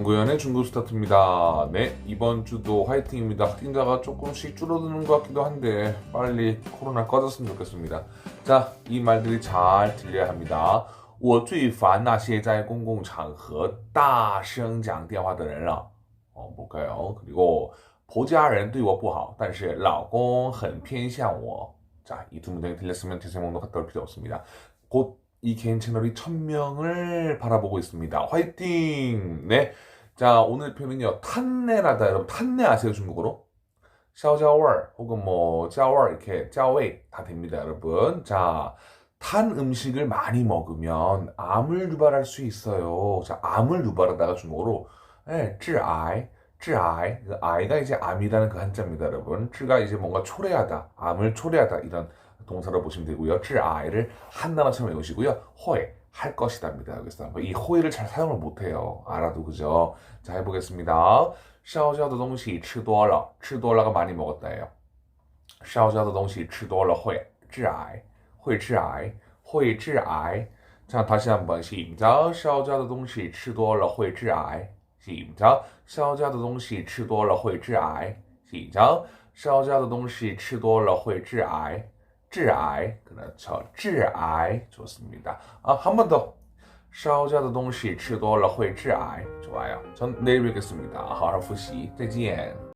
구연의 중국 스타트입니다. 네, 이번 주도 화이팅입니다. 확진자가 조금씩 줄어드는 것 같기도 한데 빨리 코로나 꺼졌으면 좋겠습니다. 자, 이 말들이 잘 들려야 합니다. 我最烦那些在公共场合大声讲电话的人了. 어, 뭘까요? 그리고 보좌人 对我不好,但是老公很偏向我. 자, 이 두 문장이 들렸으면 대세몽도 갔다 올 필요 없습니다. 곧 이 개인 채널이 1000명을 바라보고 있습니다. 화이팅! 네. 자, 오늘 표현은요. 탄내라다. 여러분, 탄내 아세요? 중국어로? 샤오자월 혹은 뭐 자월 이렇게 자웨이 다 됩니다, 여러분. 자, 탄 음식을 많이 먹으면 암을 유발할 수 있어요. 자, 암을 유발하다가 중국어로 예, 찌아이, 찌아이. 그 아이가 이제 암이라는 그 한자입니다, 여러분. 찌가 이제 뭔가 초래하다, 암을 초래하다 이런 동사로 보시면 되고요. 찌아이를 한나라처럼 외우시고요. 허에 할 것이다입니다. 여기서 이 호에를 잘 사용을 못해요. 알아도 그죠? 자 해보겠습니다. 烧焦的东西吃多了,吃多了가 많이 먹었다예요. 烧焦的东西吃多了会致癌,会致癌,会致癌. 자 다시 한번 시작. 烧焦的东西吃多了会致癌. 시작. 烧焦的东西吃多了会致癌. 시작. 烧焦的东西吃多了会致癌. 致癌 그렇죠. 致癌 좋습니다. 아, 한 번 더. 烧焦的东西吃多了会致癌. 좋아요. 전 내일 뵙겠습니다. 好好复习. 再见.